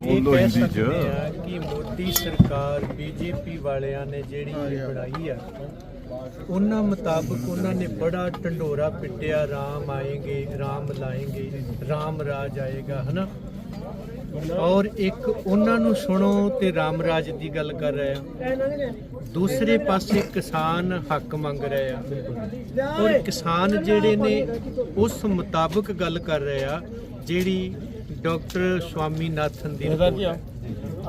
ਕਹਿ ਸਕਦੇ ਆ ਕਿ ਮੋਦੀ ਸਰਕਾਰ ਬੀਜੇਪੀ ਵਾਲਿਆਂ ਨੇ ਜਿਹੜੀ ਇਹ ਬਣਾਈ ਆ ਉਹਨਾਂ ਮੁਤਾਬਕ ਉਹਨਾਂ ਨੇ ਬੜਾ ਢੰਡੋਰਾ ਪਿੱਟਿਆ ਰਾਮ ਆਏਗੇ ਰਾਮ ਲਾਏਗੇ ਰਾਮ ਰਾਜ ਆਏਗਾ ਹਨਾ? ਔਰ ਇੱਕ ਉਹਨਾਂ ਨੂੰ ਸੁਣੋ ਤੇ ਰਾਮ ਰਾਜ ਦੀ ਗੱਲ ਕਰ ਰਹੇ ਆ। ਦੂਸਰੇ ਪਾਸੇ ਕਿਸਾਨ ਹੱਕ ਮੰਗ ਰਹੇ ਆ। ਔਰ ਕਿਸਾਨ ਜਿਹੜੇ ਨੇ ਉਸ ਮੁਤਾਬਕ ਗੱਲ ਕਰ ਰਹੇ ਆ ਜਿਹੜੀ ਡਾਕਟਰ ਸਵਾਮੀਨਾਥਨ ਦੀ ਹੈ,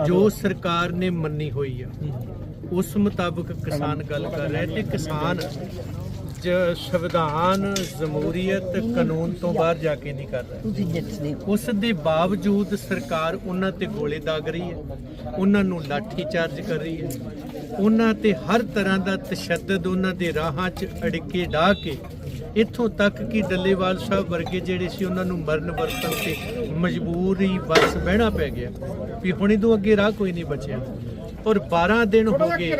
ਜੋ ਸਰਕਾਰ ਨੇ ਮੰਨੀ ਹੋਈ ਆ ਉਸ ਮੁਤਾਬਕ ਕਿਸਾਨ ਗੱਲ ਕਰ ਰਹੇ ਤੇ ਕਿਸਾਨ ਜ ਸੰਵਿਧਾਨ ਜਮਹੂਰੀਅਤ ਕਾਨੂੰਨ ਤੋਂ ਬਾਹਰ ਜਾ ਕੇ ਨਹੀਂ ਕਰ ਰਿਹਾ। ਉਸ ਦੇ ਬਾਵਜੂਦ ਸਰਕਾਰ ਉਹਨਾਂ ਤੇ ਗੋਲੇ ਦਾਗ ਰਹੀ ਹੈ ਉਹਨਾਂ ਨੂੰ ਲਾਠੀ ਚਾਰਜ ਕਰ ਰਹੀ ਹੈ ਉਹਨਾਂ ਤੇ ਹਰ ਤਰ੍ਹਾਂ ਦਾ ਤਸ਼ੱਦਦ ਉਹਨਾਂ ਦੇ ਰਾਹਾਂ 'ਚ ਅੜਕੇ ਢਾ ਕੇ ਇੱਥੋਂ ਤੱਕ ਕਿ ਡੱਲੇਵਾਲ ਸਾਹਿਬ ਵਰਗੇ ਜਿਹੜੇ ਸੀ, ਉਹਨਾਂ ਨੂੰ ਮਰਨ ਵਰਤਨ ਤੇ ਮਜਬੂਰੀ ਬਸ ਬਹਿਣਾ ਪੈ ਗਿਆ ਵੀ ਹੁਣ ਇਹਦੋਂ ਅੱਗੇ ਰਾਹ ਕੋਈ ਨਹੀਂ ਬਚਿਆ। ਔਰ 12 ਦਿਨ ਹੋ ਗਏ,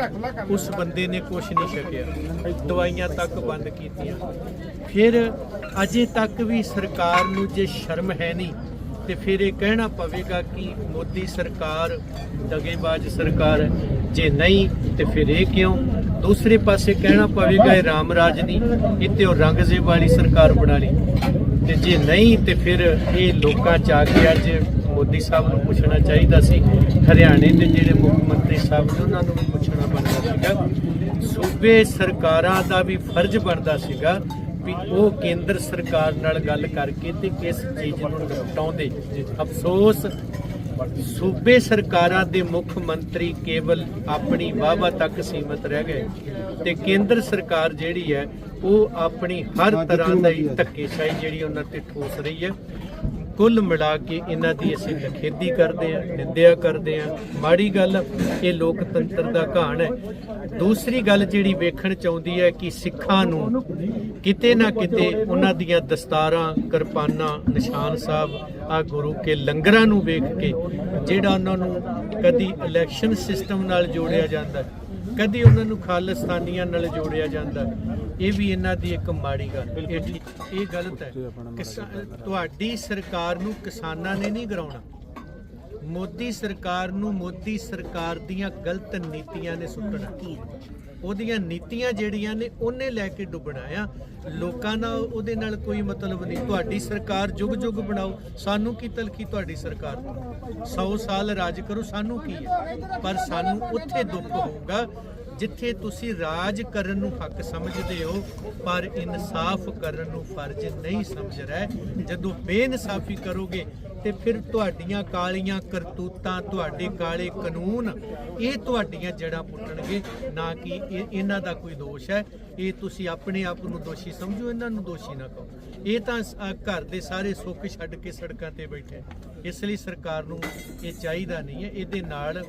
ਉਸ ਬੰਦੇ ਨੇ ਕੁਝ ਨਹੀਂ ਛਕਿਆ। ਦਵਾਈਆਂ ਤੱਕ ਬੰਦ ਕੀਤੀਆਂ। ਫਿਰ ਅਜੇ ਤੱਕ ਵੀ ਸਰਕਾਰ ਨੂੰ ਜੇ ਸ਼ਰਮ ਹੈ ਨਹੀਂ, ਤੇ ਫਿਰ ਇਹ ਕਹਿਣਾ ਪਵੇਗਾ ਕਿ ਮੋਦੀ ਸਰਕਾਰ ਦਗੇਬਾਜ਼ ਸਰਕਾਰ ਜੇ ਨਹੀਂ, ਤੇ ਫਿਰ ਇਹ ਕਿਉਂ? ਦੂਸਰੇ ਪਾਸੇ ਕਹਿਣਾ ਪਵੇਗਾ ਇਹ ਰਾਮ ਰਾਜ ਨਹੀਂ, ਇੱਥੇ ਉਹ ਰੰਗਜ਼ੇਬ ਵਾਲੀ ਸਰਕਾਰ ਬਣਾ ਲਈ। ਤੇ ਜੇ ਨਹੀਂ, ਤੇ ਫਿਰ ਇਹ ਲੋਕਾਂ ਚ ਆ ਕੇ ਅੱਜ ਮੋਦੀ ਸਾਹਿਬ ਨੂੰ ਪੁੱਛਣਾ ਚਾਹੀਦਾ ਸੀ। ਹਰਿਆਣੇ ਦੇ ਜਿਹੜੇ ਮੁੱਖ ਮੰਤਰੀ ਸਾਹਿਬ ਨੇ, ਉਹਨਾਂ ਨੂੰ ਵੀ ਪੁੱਛਣਾ ਬਣਦਾ ਸੀਗਾ। ਸੂਬੇ ਸਰਕਾਰਾਂ ਦਾ ਵੀ ਫਰਜ਼ ਬਣਦਾ ਸੀਗਾ ਵੀ ਉਹ ਕੇਂਦਰ ਸਰਕਾਰ ਨਾਲ ਗੱਲ ਕਰਕੇ ਤੇ ਕਿਸ ਚੀਜ਼ ਨੂੰ ਨਿਪਟਾਉਂਦੇ। ਅਫਸੋਸ ਸੂਬੇ ਸਰਕਾਰਾਂ ਦੇ ਮੁੱਖ ਮੰਤਰੀ ਕੇਵਲ ਆਪਣੀ ਵਾਹਵਾ ਤੱਕ ਸੀਮਤ ਰਹਿ ਗਏ ਤੇ ਕੇਂਦਰ ਸਰਕਾਰ ਜਿਹੜੀ ਹੈ ਉਹ ਆਪਣੀ ਹਰ ਤਰ੍ਹਾਂ ਦੀ ਧੱਕੇਸ਼ਾਹੀ ਜਿਹੜੀ ਉਹਨਾਂ ਤੇ ਠੋਸ ਰਹੀ ਹੈ। ਕੁੱਲ ਮਿਲਾ ਕੇ ਇਹਨਾਂ ਦੀ ਅਸੀਂ ਨਿਖੇਧੀ ਕਰਦੇ ਹਾਂ, ਨਿੰਦਿਆ ਕਰਦੇ ਹਾਂ। ਮਾੜੀ ਗੱਲ, ਇਹ ਲੋਕਤੰਤਰ ਦਾ ਘਾਣ ਹੈ। ਦੂਸਰੀ ਗੱਲ ਜਿਹੜੀ ਵੇਖਣ ਚਾਹੁੰਦੀ ਹੈ ਕਿ ਸਿੱਖਾਂ ਨੂੰ ਕਿਤੇ ਨਾ ਕਿਤੇ ਉਹਨਾਂ ਦੀਆਂ ਦਸਤਾਰਾਂ, ਕਿਰਪਾਨਾਂ, ਨਿਸ਼ਾਨ ਸਾਹਿਬ ਆ ਗੁਰੂ ਕੇ ਲੰਗਰਾਂ ਨੂੰ ਵੇਖ ਕੇ ਜਿਹੜਾ ਉਹਨਾਂ ਨੂੰ ਕਦੀ ਇਲੈਕਸ਼ਨ ਸਿਸਟਮ ਨਾਲ ਜੋੜਿਆ ਜਾਂਦਾ ਕਦੀ ਉਹਨਾਂ ਨੂੰ ਖਾਲਿਸਤਾਨੀਆਂ ਨਾਲ ਜੋੜਿਆ ਜਾਂਦਾ। ਇਹ ਵੀ ਇਹਨਾਂ ਦੀ ਇੱਕ ਮਾੜੀ ਗੱਲ। ਇਹ ਗਲਤ ਹੈ। ਤੁਹਾਡੀ ਸਰਕਾਰ ਨੂੰ ਕਿਸਾਨਾਂ ਨੇ ਨਹੀਂ ਗਰਾਉਣਾ। ਮੋਦੀ ਸਰਕਾਰ ਨੂੰ ਮੋਦੀ ਸਰਕਾਰ ਦੀਆਂ ਗਲਤ ਨੀਤੀਆਂ ਨੇ ਸੁੱਟਣਾ। ਉਹਦੀਆਂ ਨੀਤੀਆਂ ਜਿਹੜੀਆਂ ਨੇ ਉਹਨੇ ਲੈ ਕੇ ਡੁੱਬਣਾ ਆ ਲੋਕਾਂ ਨਾਲ ਉਹਦੇ ਨਾਲ ਕੋਈ ਮਤਲਬ ਨਹੀਂ। ਤੁਹਾਡੀ ਸਰਕਾਰ ਜੁਗ ਜੁਗ ਬਣਾਓ। ਸਾਨੂੰ ਕੀ ਤਲਖੀ ਤੁਹਾਡੀ ਸਰਕਾਰ ਤੋਂ? 100 ਸਾਲ ਰਾਜ ਕਰੋ, ਸਾਨੂੰ ਕੀ ਹੈ? ਪਰ ਸਾਨੂੰ ਉੱਥੇ ਦੁੱਖ ਹੋਊਗਾ ਜਿੱਥੇ ਤੁਸੀਂ ਰਾਜ ਕਰਨ ਨੂੰ ਹੱਕ ਸਮਝਦੇ ਹੋ, ਪਰ ਇਨਸਾਫ ਕਰਨ ਨੂੰ ਫਰਜ਼ ਨਹੀਂ ਸਮਝ ਰਹੇ। ਜਦੋਂ ਬੇਇਨਸਾਫੀ ਕਰੋਗੇ ਤੇ ਫਿਰ ਤੁਹਾਡੀਆਂ ਕਾਲੀਆਂ ਕਰਤੂਤਾਂ, ਤੁਹਾਡੇ ਕਾਲੇ ਕਾਨੂੰਨ, ਇਹ ਤੁਹਾਡੀਆਂ ਜੜਾਂ ਪੁੱਟਣਗੇ, ਨਾ ਕਿ ਇਹਨਾਂ ਦਾ ਕੋਈ ਦੋਸ਼ ਹੈ। ਇਹ ਤੁਸੀਂ ਆਪਣੇ ਆਪ ਨੂੰ ਦੋਸ਼ੀ ਸਮਝੋ, ਇਹਨਾਂ ਨੂੰ ਦੋਸ਼ੀ ਨਾ ਕਹੋ। ਇਹ ਤਾਂ ਘਰ ਦੇ ਸਾਰੇ ਸੁੱਖ ਛੱਡ ਕੇ ਸੜਕਾਂ ਤੇ ਬੈਠੇ ਇਸ ਲਈ ਸਰਕਾਰ ਨੂੰ ਇਹ ਚਾਹੀਦਾ ਨਹੀਂ ਹੈ। ਇਹਦੇ ਨਾਲ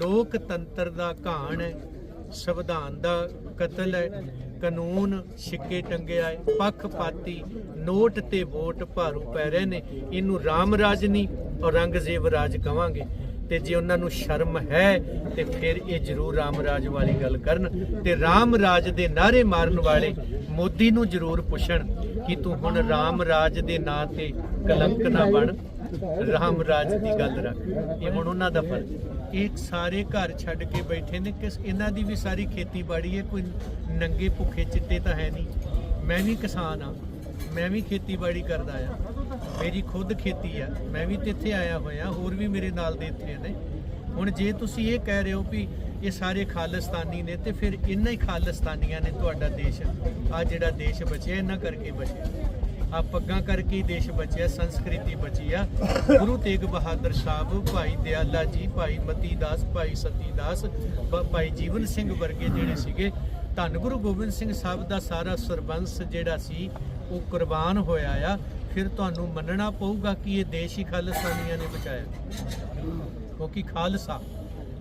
ਲੋਕਤੰਤਰ ਦਾ ਘਾਣ ਹੈ, ਸੰਵਿਧਾਨ ਦਾ ਕਤਲ ਹੈ ਕਾਨੂੰਨ ਛਿੱਕੇ ਟੰਗਿਆ ਹੈ ਪੱਖਪਾਤੀ ਨੋਟ ਤੇ ਵੋਟ ਭਾਰੂ ਪੈ ਰਹੇ ਨੇ। ਇਹਨੂੰ ਰਾਮ ਰਾਜ ਨਹੀਂ, ਔਰੰਗਜ਼ੇਬ ਰਾਜ ਕਵਾਂਗੇ। ਤੇ ਜੇ ਉਹਨਾਂ ਨੂੰ ਸ਼ਰਮ ਹੈ, ਤੇ ਫਿਰ ਇਹ ਜ਼ਰੂਰ ਰਾਮ ਰਾਜ ਵਾਲੀ ਗੱਲ ਕਰਨ। ਤੇ ਰਾਮ ਰਾਜ ਦੇ ਨਾਰੇ ਮਾਰਨ ਵਾਲੇ ਮੋਦੀ ਨੂੰ ਜ਼ਰੂਰ ਪੁੱਛਣ ਕਿ ਤੂੰ ਹੁਣ ਰਾਮ ਰਾਜ ਦੇ ਨਾਂ ਤੇ ਕਲੰਕ ਨਾ ਬਣ। ਰਾਮ ਰਾਜ ਦੀ ਗੱਲ ਰੱਖ। ਇਹ ਹੁਣ ਉਹਨਾਂ ਦਾ ਫਰਜ਼। ਹੈ। ਇਹ ਸਾਰੇ ਘਰ ਛੱਡ ਕੇ ਬੈਠੇ ਨੇ ਕਿ ਇਹਨਾਂ ਦੀ ਵੀ ਸਾਰੀ ਖੇਤੀਬਾੜੀ ਹੈ, ਕੋਈ ਨੰਗੇ ਭੁੱਖੇ ਚਿੱਟੇ ਤਾਂ ਹੈ ਨਹੀਂ। ਮੈਂ ਵੀ ਕਿਸਾਨ ਆ ਮੈਂ ਵੀ ਖੇਤੀਬਾੜੀ ਕਰਦਾ ਆ। ਮੇਰੀ ਖੁਦ ਖੇਤੀ ਆ, ਮੈਂ ਵੀ ਤੇ ਇੱਥੇ ਆਇਆ ਹੋਇਆ, ਹੋਰ ਵੀ ਮੇਰੇ ਨਾਲ ਦੇ ਇੱਥੇ ਨੇ। ਹੁਣ ਜੇ ਤੁਸੀਂ ਇਹ ਕਹਿ ਰਹੇ ਹੋ ਵੀ ਇਹ ਸਾਰੇ ਖਾਲਿਸਤਾਨੀ ਨੇ, ਤੇ ਫਿਰ ਇਹਨਾਂ ਹੀ ਖਾਲਿਸਤਾਨੀਆਂ ਨੇ ਤੁਹਾਡਾ ਦੇਸ਼ ਆ ਜਿਹੜਾ ਦੇਸ਼ ਬਚਿਆ ਇਹਨਾਂ ਕਰਕੇ ਬਚਿਆ। ਆ ਪੱਗਾਂ ਕਰਕੇ ਦੇਸ਼ ਬਚਿਆ, ਸੰਸਕ੍ਰਿਤੀ ਬਚੀ ਆ। ਗੁਰੂ ਤੇਗ ਬਹਾਦਰ ਸਾਹਿਬ, ਭਾਈ ਦਿਆਲਾ ਜੀ, ਭਾਈ ਮਤੀ ਦਾਸ ਭਾਈ ਸਤੀ ਦਾਸ ਭਾਈ ਜੀਵਨ ਸਿੰਘ ਵਰਗੇ ਜਿਹੜੇ ਸੀਗੇ, ਧੰਨ ਗੁਰੂ ਗੋਬਿੰਦ ਸਿੰਘ ਸਾਹਿਬ ਦਾ ਸਾਰਾ ਸਰਬੰਸ ਜਿਹੜਾ ਸੀ, ਉਹ ਕੁਰਬਾਨ ਹੋਇਆ ਆ। ਫਿਰ ਤੁਹਾਨੂੰ ਮੰਨਣਾ ਪਊਗਾ ਕਿ ਇਹ ਦੇਸ਼ ਹੀ ਖਾਲਸਾਨੀਆਂ ਨੇ ਬਚਾਇਆ। ਕਿਉਂਕਿ ਖਾਲਸਾ,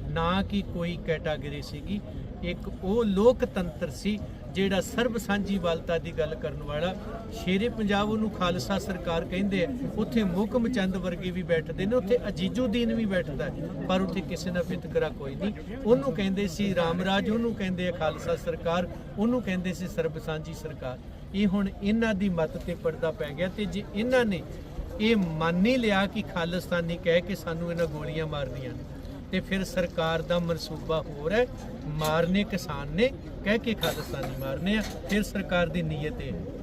ਨਾ ਕਿ ਕੋਈ ਕੈਟਾਗਰੀ ਸੀਗੀ, ਇੱਕ ਉਹ ਲੋਕਤੰਤਰ ਸੀ ਜਿਹੜਾ ਸਰਬ ਸਾਂਝੀਵਾਲਤਾ ਦੀ ਗੱਲ ਕਰਨ ਵਾਲਾ ਸ਼ੇਰੇ ਪੰਜਾਬ ਉਹਨੂੰ ਖਾਲਸਾ ਸਰਕਾਰ ਕਹਿੰਦੇ ਆ, ਉੱਥੇ ਮੁਕਮ ਚੰਦ ਵਰਗੇ ਵੀ ਬੈਠਦੇ ਨੇ, ਉੱਥੇ ਅਜੀਜ਼ੁਦੀਨ ਵੀ ਬੈਠਦਾ ਪਰ ਉੱਥੇ ਕਿਸੇ ਦਾ ਫਿਤਕਰਾ ਕੋਈ ਨਹੀਂ। ਉਹਨੂੰ ਕਹਿੰਦੇ ਸੀ ਰਾਮਰਾਜ, ਉਹਨੂੰ ਕਹਿੰਦੇ ਆ ਖਾਲਸਾ ਸਰਕਾਰ, ਉਹਨੂੰ ਕਹਿੰਦੇ ਸੀ ਸਰਬ ਸਾਂਝੀ ਸਰਕਾਰ। ਇਹ ਹੁਣ ਇਹਨਾਂ ਦੀ ਮੱਤ ਤੇ ਪਰਦਾ ਪੈ ਗਿਆ ਤੇ ਜੇ ਇਹਨਾਂ ਨੇ ਇਹ ਮੰਨ ਹੀ ਲਿਆ ਕਿ ਖਾਲਿਸਤਾਨੀ ਕਹਿ ਕੇ ਸਾਨੂੰ ਇਹਨਾਂ ਗੋਲੀਆਂ ਮਾਰਨੀਆਂ ਨੇ ਤੇ ਫਿਰ ਸਰਕਾਰ ਦਾ ਮਨਸੂਬਾ ਹੋਰ ਹੈ। ਮਾਰਨੇ ਕਿਸਾਨ ਨੇ, ਕਹਿ ਕੇ ਖਾਲਿਸਤਾਨੀ ਮਾਰਨੇ ਆ। ਫਿਰ ਸਰਕਾਰ ਦੀ ਨੀਅਤ ਇਹ ਹੈ।